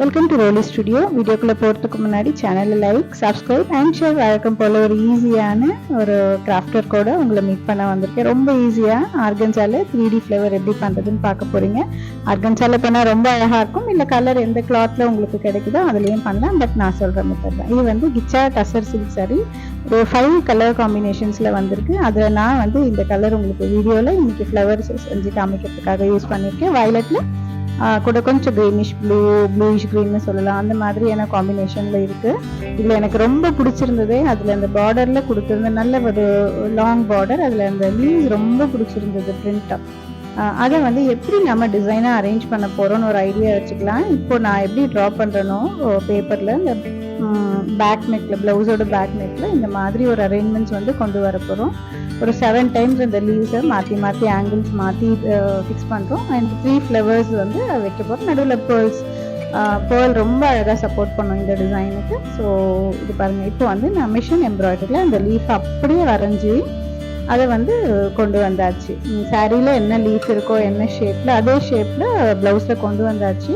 Welcome to ரோலி studio வீடியோக்குள்ளே போகிறதுக்கு முன்னாடி சேனலை லைக் சப்ஸ்கிரைப் அண்ட் ஷேர் வழக்கம் போல் ஒரு ஈஸியான ஒரு கிராஃப்டர் கூட உங்களை மீட் பண்ண வந்திருக்கேன். ரொம்ப ஈஸியாக ஆர்கன்சால த்ரீ டி ஃப்ளேவர் எப்படி பண்ணுறதுன்னு பார்க்க போகிறீங்க ஆர்கன்சால பண்ணால் ரொம்ப அழகாக இருக்கும். இல்லை கலர் எந்த கிளாத்தில் உங்களுக்கு கிடைக்குதோ அதுலேயும் பண்ணலாம். பட் நான் சொல்கிற மெத்தட் தான். இது வந்து கிச்சா டசர் சில்க் சாரி ஒரு ஃபைவ் கலர் காம்பினேஷன்ஸில் வந்திருக்கு. அதில் நான் வந்து இந்த கலர் உங்களுக்கு வீடியோவில் இன்றைக்கி ஃப்ளவர்ஸ் செஞ்சு காமிக்கிறதுக்காக யூஸ் பண்ணியிருக்கேன். வயலட்டில் கூட கொஞ்சம் க்ரீனிஷ் ப்ளூ ப்ளூயிஷ் க்ரீன்னு சொல்லலாம். அந்த மாதிரியான காம்பினேஷனில் இருக்குது இதில் எனக்கு ரொம்ப பிடிச்சிருந்தது அதில் அந்த பார்டரில் கொடுத்துருந்த நல்ல ஒரு லாங் பார்டர் அதில் அந்த லீவ்ஸ் ரொம்ப பிடிச்சிருந்தது பிரிண்ட்டாக அதை வந்து எப்படி நம்ம டிசைனாக அரேஞ்ச் பண்ண போகிறோன்னு ஒரு ஐடியா வச்சுக்கலாம். இப்போ நான் எப்படி ட்ரா பண்ணுறனோ பேப்பரில் இந்த பேக் நெக்கில் ப்ளவுஸோட பேக் நெக்கில் இந்த மாதிரி ஒரு அரேஞ்ச்மெண்ட்ஸ் வந்து கொண்டு வர போகிறோம் ஒரு செவன் டைம்ஸ் இந்த லீவ்ஸை மாற்றி மாற்றி ஆங்கிள்ஸ் மாற்றி ஃபிக்ஸ் பண்ணுறோம் அண்ட் த்ரீ ஃப்ளவர்ஸ் வந்து வைக்க போகிறோம் நடுவில் பேர்ல்ஸ் பேர்ல் ரொம்ப அழகாக சப்போர்ட் பண்ணும் இந்த டிசைனுக்கு ஸோ இது பாருங்கள் இப்போ வந்து நான் மிஷின் எம்ப்ராய்டரியில் அந்த லீஃப் அப்படியே வரைஞ்சி அதை வந்து கொண்டு வந்தாச்சு. சாரியில் என்ன லீஃப் இருக்கோ என்ன ஷேப்பில் அதே ஷேப்பில் ப்ளவுஸில் கொண்டு வந்தாச்சு.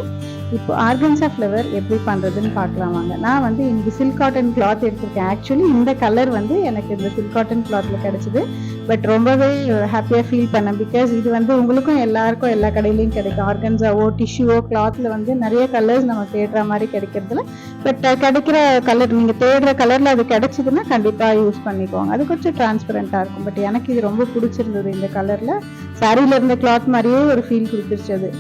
இப்போ ஆர்கன்ஸா ஃப்ளவர் எப்படி பண்ணுறதுன்னு பார்க்கலாம் வாங்க. நான் வந்து இன்னைக்கு சில்க் காட்டன் கிளாத் எடுத்திருக்கேன். ஆக்சுவலி இந்த கலர் வந்து எனக்கு இந்த சில்க் காட்டன் கிளாத்தில் கிடச்சிது. பட் ரொம்பவே ஹாப்பியாக ஃபீல் பண்ணேன். பிகாஸ் இது வந்து உங்களுக்கும் எல்லாருக்கும் எல்லா கடையிலையும் கிடைக்கும். ஆர்கன்ஸாவோ டிஷ்யூவோ கிளாத்தில் வந்து நிறைய கலர்ஸ் நம்ம தேடுற மாதிரி கிடைக்கிறதுல. பட் கிடைக்கிற கலர் நீங்கள் தேடுற கலரில் அது கிடைச்சிதுன்னா கண்டிப்பாக யூஸ் பண்ணிக்கோங்க. அது கொஞ்சம் டிரான்ஸ்பரண்ட்டாக இருக்கும். பட் எனக்கு இது ரொம்ப பிடிச்சிருந்தது இந்த கலரில் சாரியில் இருந்த கிளாத் மாதிரியே ஒரு ஃபீல் கொடுத்துருச்சு அது.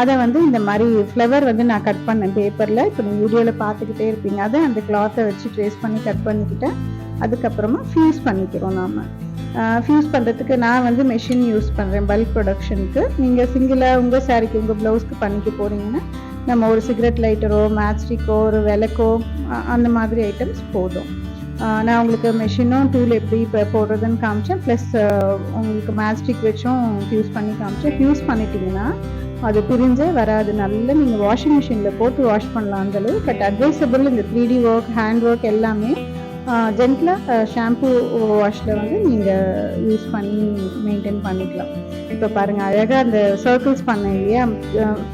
அதை வந்து இந்த மாதிரி ஃப்ளவர் வந்து நான் கட் பண்ணேன் பேப்பரில் இப்போ நீங்கள் வீடியோவில் பார்த்துக்கிட்டே இருப்பீங்க. அதை அந்த கிளாத்தை வச்சு ட்ரேஸ் பண்ணி கட் பண்ணிக்கிட்டேன் அதுக்கப்புறமா ஃபியூஸ் பண்ணிக்கிறோம் நாம். ஃபியூஸ் பண்ணுறதுக்கு நான் வந்து மெஷின் யூஸ் பண்ணுறேன் பல்க் ப்ரொடக்ஷனுக்கு நீங்கள் சிங்கிளாக உங்கள் சாரிக்கு உங்கள் ப்ளவுஸ்க்கு பண்ணிக்க போகிறீங்கன்னா நம்ம ஒரு சிகரெட் லைட்டரோ மேட்ச்ஸ்டிக்கோ ஒரு விளக்கோ அந்த மாதிரி ஐட்டம்ஸ் போதும். நான் உங்களுக்கு மெஷினும் டூல் எப்படி இப்போ போடுறதுன்னு காமிச்சேன். ப்ளஸ் உங்களுக்கு மேட்ச்ஸ்டிக் வச்சும் ஃபியூஸ் பண்ணி காமிச்சேன். ஃபியூஸ் பண்ணிட்டீங்கன்னா அது பிரிஞ்சே வராது. நல்லா நீங்கள் வாஷிங் மிஷினில் போட்டு வாஷ் பண்ணலாம் அந்தளவு பட் அட்வைசபிள் இந்த three D work hand work எல்லாமே ஜென்டிலாக ஷாம்பு வாஷில் வந்து நீங்கள் யூஸ் பண்ணி மெயின்டைன் பண்ணிக்கலாம். இப்போ பாருங்கள் அழகாக அந்த சர்க்கிள்ஸ் பண்ணேன் இல்லையா?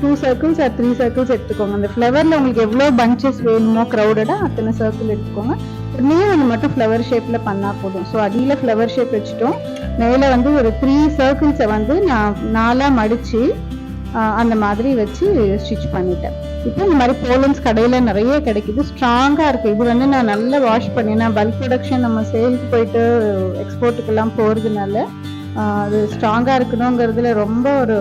Two circles or three circles எடுத்துக்கோங்க. அந்த ஃப்ளவரில் உங்களுக்கு எவ்வளோ பஞ்சஸ் வேணுமோ க்ரௌடடாக அத்தனை சர்க்கிள் எடுத்துக்கோங்க. ஒன்றே அது மட்டும் ஃப்ளவர் ஷேப்பில் பண்ணால் போதும். ஸோ அடியில் ஃப்ளவர் ஷேப் வச்சுட்டோம். மேலே வந்து ஒரு த்ரீ சர்க்கிள்ஸை வந்து நான் நாலாக மடித்து அந்த மாதிரி வச்சு ஸ்டிச் பண்ணிட்டேன். இப்போ இந்த மாதிரி போலன்ஸ் கடையில் நிறைய கிடைக்குது. ஸ்ட்ராங்காக இருக்குது இது வந்து நான் நல்லா வாஷ் பண்ணி நான் பல்க் ப்ரொடக்ஷன் நம்ம சேல்ஸ் போயிட்டு எக்ஸ்போர்ட்டுக்கெல்லாம் போகிறதுனால அது ஸ்ட்ராங்காக இருக்கணுங்கிறதுல ரொம்ப ஒரு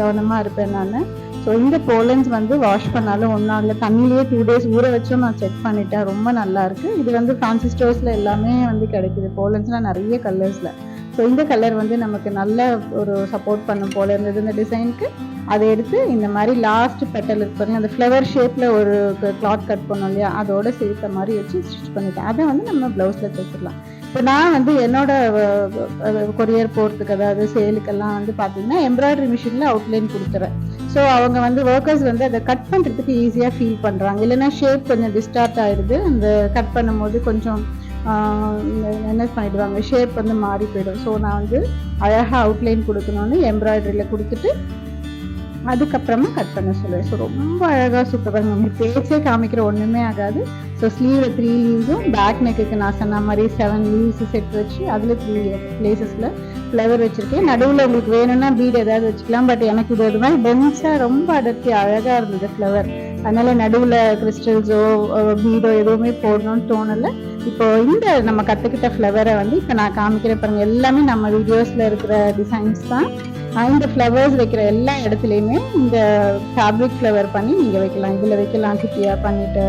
கவனமாக இருப்பேன் நான். ஸோ இந்த போலன்ஸ் வந்து வாஷ் பண்ணாலும் ஒன்றும் இல்லை தண்ணியிலேயே டூ டேஸ் ஊற வச்சும் நான் செக் பண்ணிட்டேன். ரொம்ப நல்லா இருக்கு. இது வந்து ஃபேன்சி ஸ்டோர்ஸில் எல்லாமே வந்து கிடைக்குது. போலன்ஸ்லாம் நிறைய கலர்ஸில் ஸோ இந்த கலர் வந்து நமக்கு நல்ல ஒரு சப்போர்ட் பண்ணும் போல இருந்தது. இந்த டிசைனுக்கு அதை எடுத்து இந்த மாதிரி லாஸ்ட் பெட்டல் இருக்கு பாருங்க அந்த ஃப்ளவர் ஷேப்பில் ஒரு கிளாத் கட் பண்ணோம் இல்லையா அதோட சேர்த்த மாதிரி வச்சு ஸ்டிச் பண்ணிட்டேன். அதை வந்து நம்ம ப்ளவுஸில் தைச்சிடலாம் இப்போ நான் வந்து என்னோட கொரியர் போகிறதுக்கு அதாவது சேலுக்கெல்லாம் வந்து பார்த்தீங்கன்னா எம்ப்ராய்டரி மிஷினில் அவுட்லைன் கொடுத்துறேன். ஸோ அவங்க வந்து ஒர்க்கர்ஸ் வந்து அதை கட் பண்ணுறதுக்கு ஈஸியாக ஃபீல் பண்ணுறாங்க இல்லைன்னா ஷேப் கொஞ்சம் டிஸ்டார்ட் ஆகிடுது அந்த கட் பண்ணும்போது கொஞ்சம் என்ன பண்ணிடுவாங்க? ஷேப் வந்து மாறி போயிடும். ஸோ நான் வந்து அழகாக அவுட்லைன் கொடுக்கணும்னு எம்ப்ராய்டரியில் கொடுத்துட்டு அதுக்கப்புறமா கட் பண்ண சொல்லுவேன் ஸோ ரொம்ப அழகாக சூப்பராக உங்களுக்கு பேச்சே காமிக்கிற ஒன்றுமே ஆகாது. ஸோ ஸ்லீவில் த்ரீ லீவ்ஸும் பேக் நெக்குக்கு நான் சொன்ன மாதிரி செவன் லீவ்ஸ் செட் வச்சு அதில் த்ரீ பிளேசஸில் ஃப்ளவர் வச்சுருக்கேன். நடுவில் உங்களுக்கு வேணும்னா பீட் ஏதாவது வச்சுக்கலாம். பட் எனக்கு இது ஒரு மாதிரி டென்ஸாக ரொம்ப அடர்த்தி அழகாக இருந்தது ஃப்ளவர் அதனால் நடுவில் கிறிஸ்டல்ஸோ பீடோ எதுவுமே போடணும்னு தோணலை. இப்போ இந்த நம்ம கற்றுக்கிட்ட ஃப்ளவரை வந்து இப்போ நான் காமிக்கிறேன் பாருங்கள் எல்லாமே நம்ம வீடியோஸில் இருக்கிற டிசைன்ஸ் தான். இந்த ஃப்ளவர்ஸ் வைக்கிற எல்லா இடத்துலையுமே இந்த ஃபேப்ரிக் ஃப்ளவர் பண்ணி நீங்கள் வைக்கலாம். இதில் வைக்கலாம் சிட்டியாக பண்ணிவிட்டு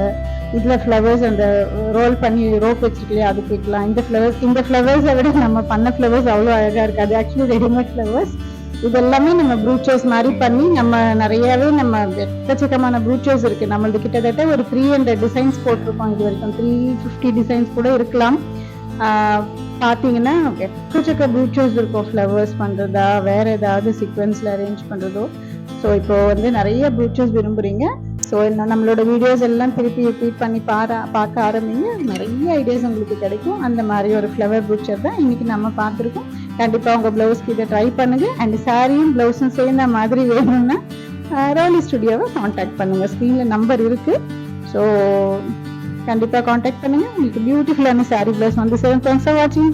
இதில் ஃப்ளவர்ஸ் அந்த ரோல் பண்ணி ரோப் வச்சுருக்கலையே அதுக்கு வைக்கலாம். இந்த ஃப்ளவர்ஸ் இந்த ஃப்ளவர்ஸை விட நம்ம பண்ண ஃப்ளவர்ஸ் அவ்வளோ அழகாக இருக்காது. ஆக்சுவலி ரெடிமேட் ஃப்ளவர்ஸ் இது எல்லாமே நம்ம ப்ரூச்சர்ஸ் மாதிரி பண்ணி நம்ம நிறையவே நம்ம எக்கச்சக்கமான ப்ரூச்சர்ஸ் இருக்குது நம்மளது கிட்டத்தட்ட ஒரு த்ரீ ஹண்ட்ரட் டிசைன்ஸ் போட்டிருக்கோம் இது வரைக்கும். த்ரீ ஃபிஃப்டி டிசைன்ஸ் கூட இருக்கலாம். பார்த்தீங்கன்னா எக்கச்சக்க ப்ரூச்சர்ஸ் இருக்கும். ஃப்ளவர்ஸ் பண்ணுறதா வேறு ஏதாவது சீக்வன்ஸில் அரேஞ்ச் பண்ணுறதோ ஸோ இப்போ வந்து நிறைய ப்ரூச்சர்ஸ் விரும்புகிறீங்க ஸோ நம்மளோட வீடியோஸ் எல்லாம் திருப்பி ரிப்பீட் பண்ணி பாரா பார்க்க ஆரம்பிங்க. நிறைய ஐடியாஸ் உங்களுக்கு கிடைக்கும். அந்த மாதிரி ஒரு ஃப்ளவர் ப்ரூச்சர் தான் இன்றைக்கி நம்ம பார்த்துருக்கோம். கண்டிப்பாக உங்கள் ப்ளவுஸ்க்கு இதை ட்ரை பண்ணுங்கள் அண்ட் சாரியும் ப்ளவுஸும் சேர்ந்த மாதிரி வேணும்னா ரோலி ஸ்டுடியோவை காண்டாக்ட் பண்ணுங்கள் ஸ்க்ரீனில் நம்பர் இருக்குது ஸோ கண்டிப்பாக காண்டாக்ட் பண்ணுங்கள் உங்களுக்கு பியூட்டிஃபுல்லான சாரீ ப்ளவுஸ் வந்து சேரும் தேங்க்ஸ் ஃபார் வாட்சிங்